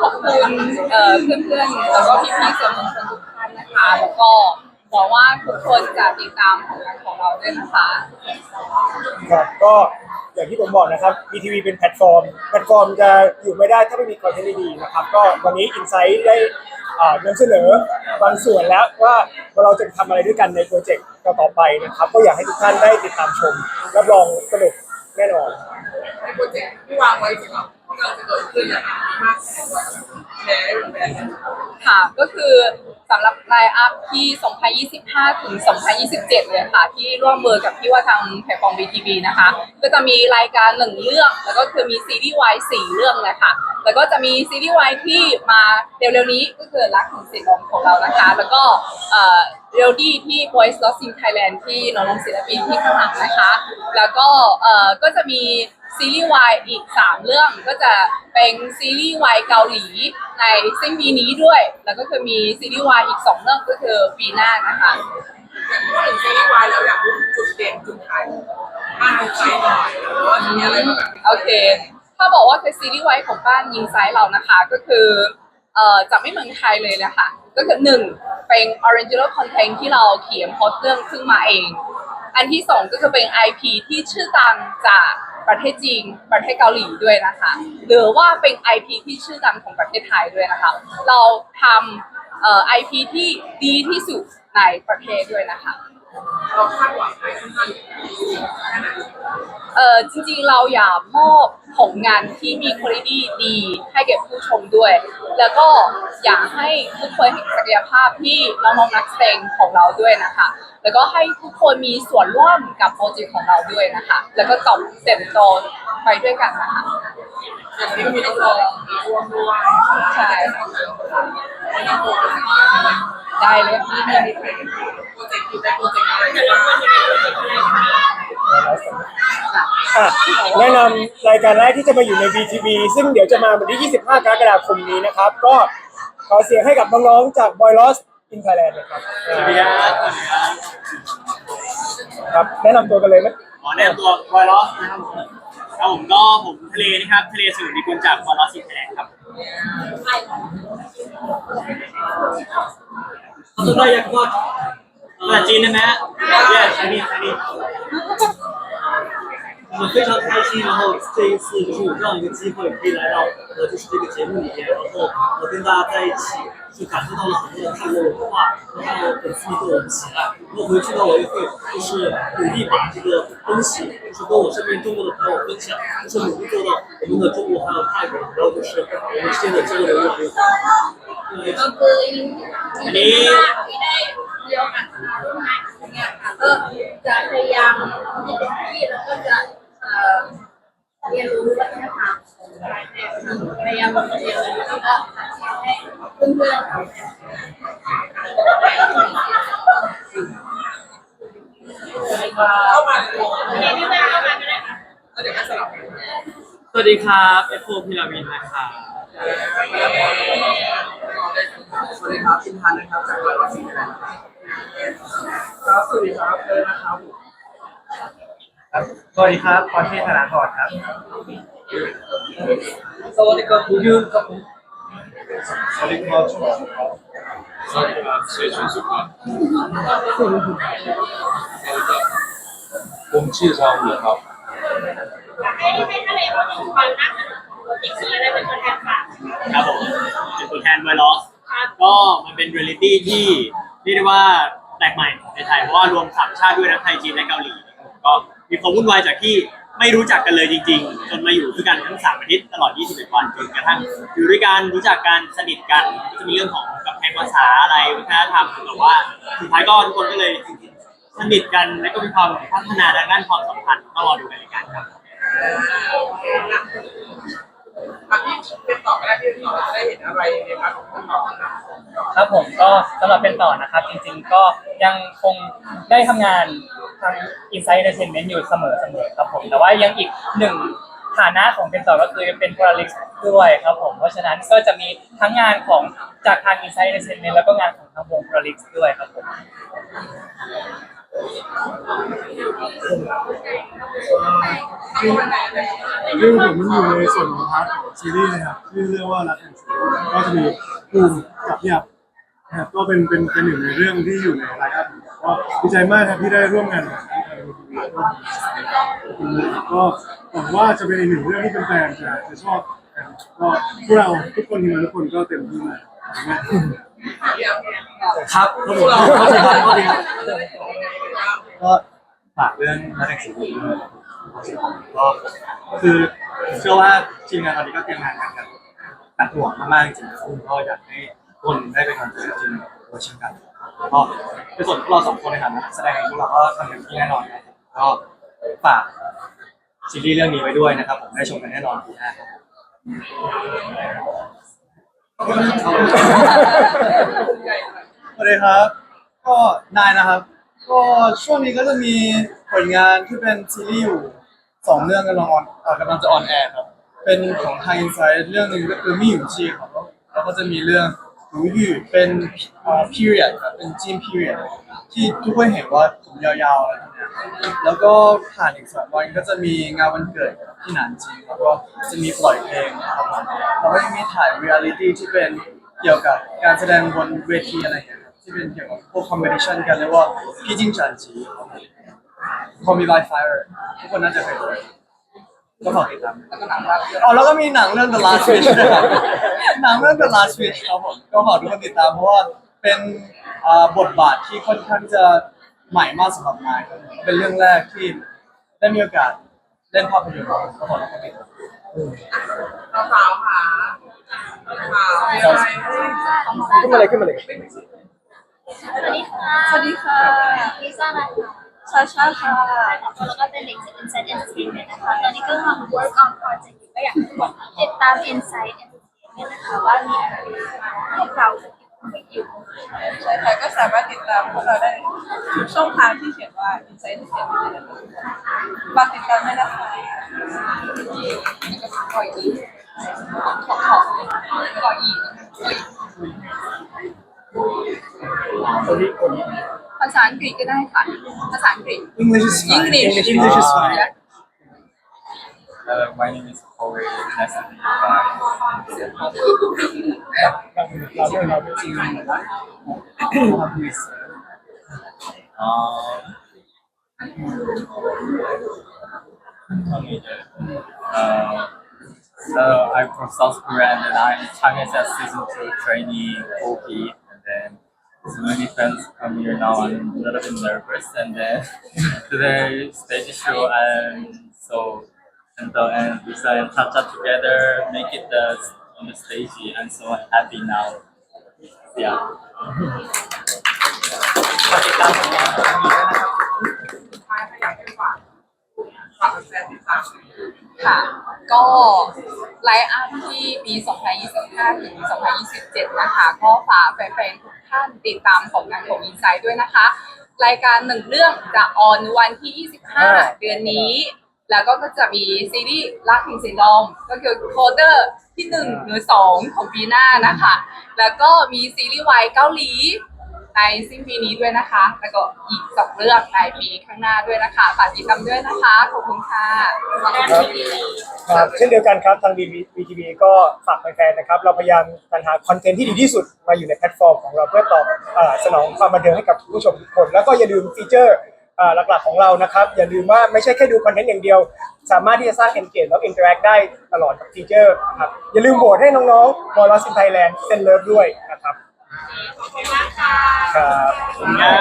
ขอบคุณเอ่อเพื่อนๆแล้วก็พี่ๆสื่อมวลชนทุกท่านนะคะ แล้วก็หวังว่าทุกคนจะติดตามผลงานของเราด้วยนะคะ ครับก็อย่างที่ผมบอกนะครับ BTV เป็นแพลตฟอร์ม แพลตฟอร์มจะอยู่ไม่ได้ถ้าไม่มีคอนเทนต์ดีๆนะครับ ก็วันนี้ Insight ได้อ่านำเสนอบางส่วนแล้วว่าเราจะทำอะไรด้วยกันในโปรเจกต์ต่อๆไปนะครับ ก็อยากให้ทุกท่านได้ติดตามชมรับรองสนุกแน่นอน ในโปรเจกต์ที่วางไว้สำหรับ ที่เราจะเกิดขึ้นนะคะมีมากแค่ไหนค่ะก็คือสำหรับไลน์อัพที่ 2025 ถึง 2027 เลยค่ะ ที่ร่วมมือกับพี่ว่าทางแพลตฟอร์ม VTV นะคะ ก็จะมีรายการหนึ่งเรื่อง แล้วก็คือมีซีรีส์วายสี่เรื่องเลยค่ะ แล้วก็จะมีซีรีส์วายที่มาเร็วๆนี้ก็คือรักของศิลป์ของเรานะคะ แล้วก็เอ่อ เรลดี้ที่ Voice Lost in Thailand ที่น้องๆศิลปินที่ข้างหลังนะคะ แล้วก็เอ่อก็จะมีซีรีส์วายอีก 3 เรื่องก็จะเป็นซีรีส์วายเกาหลีในสิ้นปีนี้ด้วย แล้วก็คือมีซีรีส์วายอีก 2 เรื่องก็คือปีหน้านะคะพูดถึงซีรีส์วายแล้วอยากรู้จุดเด่นจุดขายบ้านของไซหน่อยหรือว่ามีอะไรมาแบบโอเค ถ้าบอกว่าคือซีรีส์วายของบ้านยิงไซส์เรานะคะก็คือ เอ่อจะไม่เหมือนใครเลยนะคะก็คือหนึ่งเป็น original content ที่เราเขียนโพล็อตเรื่องขึ้นมาเอง อันที่สองก็คือเป็น IP ที่ชื่อดังจากประเทศจีนประเทศเกาหลีด้วยนะคะหรือว่าเป็น IP ที่ชื่อดังของประเทศไทยด้วยนะคะเราทำเอ่อ IP ที่ดีที่สุดในประเทศด้วยนะคะ เราคาดหวังอะไรค่อนข้างแค่ไหนเออจริงๆเราอยากมอบผลงานที่มีคุณภาพดีให้แก่ผู้ชมด้วย แล้วก็อยากให้ทุกคนเห็นศักยภาพที่น้องๆนักแสดงของเราด้วยนะคะ แล้วก็ให้ทุกคนมีส่วนร่วมกับโปรเจกต์ของเราด้วยนะคะ แล้วก็ตอบเต็มโตไปด้วยกันนะคะอย่างนี้ก็มีน้องๆมาร่วมด้วยใช่ไม่ต้องกลัวกันนะคะ ได้เลยค่ะโปรเจกต์อยู่ในโปรเจกต์อะไรกันบ้างอะแนะนำรายการแรกที่จะมาอยู่ใน VTV ซึ่งเดี๋ยวจะมาวันที่ 25 กรกฎาคมนี้นะครับ ก็ขอเสียงให้กับน้องๆจาก Boy Lost in Thailand นะครับสวัสดีครับสวัสดีครับครับ แนะนำตัวกันเลยไหมขอแนะนำตัววอลล์นะครับผมครับผมก็ผมทะเลนะครับทะเลสื่อดีกุลจากวอลล์สิทธิ์แถลงครับเขาจะได้ยังก็ภาษ 那今天呢？耶还厉害厉害我们非常开心然后这一次就是有这样一个机会可以来到我就是这个节目里面然后我跟大家在一起就感受到了很多的泰国文化看到粉丝对我的喜爱然后回去呢我也会就是努力把这个东西就是跟我身边中国的朋友分享就是努力做到我们的中国还有泰国然后就是我们之间的交流越来越好 เดียวอัะมาร่วมงานอย่เนี่ยค่ะก็จะพยายามที่เต็ที่แล้วก็จะเรียนรู้วัฒนธรรมขพยายามเรียนะแล้วก็ให้เพื่อนๆ เข้ามาเดี๋ยพี่แม่เข้ามาก็ได้ครับสวัสดีครับเอฟโฟพิรามินนะครับสวัสดีครับชินทานนะครับจากเกิดวัดศรีนครินทร์ ครับสวัสดีครับเลยนะครับสวัสดีครับพรเทพธนาธรครับสวัสดีครับคุณยืนครับผมสวัสดีครับสวัสดีครับเชชุนสุครับสวัสดีครับผมชื่อชาวเหนือครับให้ให้ทะเลว่ามีความน่าสนุกของโปรเจกต์นี้อะไรเป็นตัวแทนฝากครับผมเป็นตัวแทนวอลล์ก็มันเป็นเรียลิตี้ที่ เรียกได้ว่าแปลกใหม่ในไทยเพราะว่ารวมสามชาติด้วยทั้งไทยจีนและเกาหลีก็มีความวุ่นวายจากที่ไม่รู้จักกันเลยจริง ๆ จนมาอยู่ด้วยกันทั้งสามอาทิตย์ตลอด 21 วันจนกระทั่งอยู่ด้วยกันรู้จักกันสนิทกันก็จะมีเรื่องของกับแพงภาษาอะไรวัฒนธรรมแต่ว่าสุดท้ายก็ทุกคนก็เลยสนิทกันและก็มีความพัฒนาทางด้านความสัมพันธ์ต้องรอดูกันในการครับอันที่เป็นต่อก็ได้ที่ต่อได้เห็นอะไรในพาร์ทของต่อครับ ครับผมก็สำหรับเป็นต่อนะครับ จริงๆก็ยังคงได้ทำงานทาง Insight Entertainment อยู่เสมอๆครับผม แต่ว่ายังอีกหนึ่งฐานะของเป็นต่อก็คือเป็น p o l a r i x ด้วยครับผม เพราะฉะนั้นก็จะมีทั้งงานของจากทาง Insight Entertainment แล้วก็งานของทางวง p o l a r i x ด้วยครับผมเรื่องผมมันอยู่ในส่วนของพาร์ทของซีรีส์นะครับที่เรียกว่ารักแห่งชีวิตก็จะมีภูมิกับพี่อับนะ ครับก็เป็นเป็นเป็นหนึ่งในเรื่องที่อยู่ในไลน์อัพก็ดีใจมากครับที่ได้ร่วมงานกับพี่ไทยก็หวังว่าจะเป็นอีกหนึ่งเรื่องที่เป็นแฟนๆจะจะชอบกันก็พวกเราทุกคนทีมงานทุกคนก็เต็มที่มากครับก็ผมก็จะทำก็ดีครับก็ฝากเรื่องนักแข่งสีด้วยก็คือผมเชื่อว่าทีมงานตอนนี้ก็เตรียมงานกันกันหนักหน่วงมากๆจริงๆซึ่งก็อยากให้ คนได้ไปกำลังใจกับทีมโดยเช่นกันก็ในส่วนพวกเราสองคนในฐานะนักแสดงพวกเราก็ทำเต็มที่แน่นอนครับก็ฝากซีรีส์เรื่องนี้ไว้ด้วยนะครับ ผมได้ชมกันแน่นอนปีหน้าครับสวัสดีครับ ก็นายนะครับ ก็ช่วงนี้ก็จะมีผลงานที่เป็นซีรีส์อยู่สองเรื่องกำลังออนเอ่อกำลังจะออนแอร์ครับ เป็นของทางอินไซด์เรื่องหนึ่งก็คือมี่หยูชีครับแล้วก็จะมีเรื่อง หนูหยู่เป็นเอ่อ period ครับเป็นจีน period ที่ทุกคนเห็นว่าผมยาวๆอะไรแบบเนี้ยแล้วก็ผ่านอีกสองวันก็จะมีงานวันเกิดที่หนานจีนแล้วก็จะมีปล่อยเพลงครับผมแล้วก็ยังมีถ่าย reality ที่เป็นเกี่ยวกับการแสดงบนเวทีอะไรอย่างเงี้ยครับที่เป็นเกี่ยวกับพวก competition กันเรียกว่าพี่จิงจันจีครับผม Call Me by Fire ทุกคนน่าจะเคยดู ก็ฝากติดตามอ๋อแล้วก็มีหนังเรื่อง The Last Wish ด้วยครับหนังเรื่อง The Last Wish ครับผมก็ฝากทุกคนติดตามเพราะว่าเป็นอ่าบทบาทที่ค่อนข้างจะใหม่มากสำหรับนายครับเป็นเรื่องแรกที่ได้มีโอกาสเล่นภาพยนตร์ครับก็ขอทุกคนติดตามเราสาวค่ะสาวขึ้นมาเลยขึ้นมาเลยสวัสดีค่ะสวัสดีค่ะลิซ่านะคะชาชาค่ะ แล้วก็เป็นเด็กจาก Inside Entertainment นะคะ ตอนนี้ก็กำลัง work on project อยู่ก็อยากให้ทุกคนติดตาม Inside Entertainment นะคะว่ามีอะไรให้เราจะอยู่ใช่ค่ะก็สามารถติดตามพวกเราได้ทุกช่องทางที่เขียนว่า Inside Entertainment ฝากติดตามด้วยนะคะก่อยอีของของก่อยอี ภาษาอังกฤษก็ได้ค่ะ ภาษาอังกฤษ English is fine English English is fine Uh, my name is Corey. Nice to meet you. Bye. เราเรื่องเราเป็นจริง Uh, so I'm from South Korea and then I'm Chang'e season two trainee OP and then so many fans come here now. I'm a little bit nervous and uh, then today stage show and so and the and Lisa and uh, Chacha together make it the, on the stage. I'm so happy now. Yeah. ฝากแฟนติดตามค่ะ ก็ไลฟ์อัพที่ปี 2025 ถึง 2027 นะคะ ก็ฝากแฟนๆทุกท่านติดตามผลงานของอินไซด์ด้วยนะคะ รายการหนึ่งเรื่องจะออนวันที่ 25 เดือนนี้ แล้วก็จะมีซีรีส์รักถึงสินดอมก็คือโคเดอร์ที่ 1 หรือ 2 ของปีหน้านะคะ แล้วก็มีซีรีส์วายเกาหลี ในสิ้นปีนี้ด้วยนะคะ แล้วก็อีกสองเรื่องในปีข้างหน้าด้วยนะคะฝากติดตามด้วยนะคะ ขอบคุณค่ะครับเช่นเดียวกันครับทาง VTV ก็ฝากแฟนๆนะครับ เราพยายามสรรหาคอนเทนต์ที่ดีที่สุดมาอยู่ในแพลตฟอร์มของเราเพื่อตอบสนองความบันเทิงให้กับผู้ชมทุกคน แล้วก็อย่าลืมฟีเจอร์หลักๆของเรานะครับ อย่าลืมว่าไม่ใช่แค่ดูคอนเทนต์อย่างเดียว สามารถที่จะสร้าง engage แล้ว interact ได้ตลอดกับฟีเจอร์นะครับอย่าลืมโหวตให้น้องๆ b o y l o s in Thailand เซนเลิฟด้วยนะครับ ขอบคุณมากค่ะขอบคุณนะ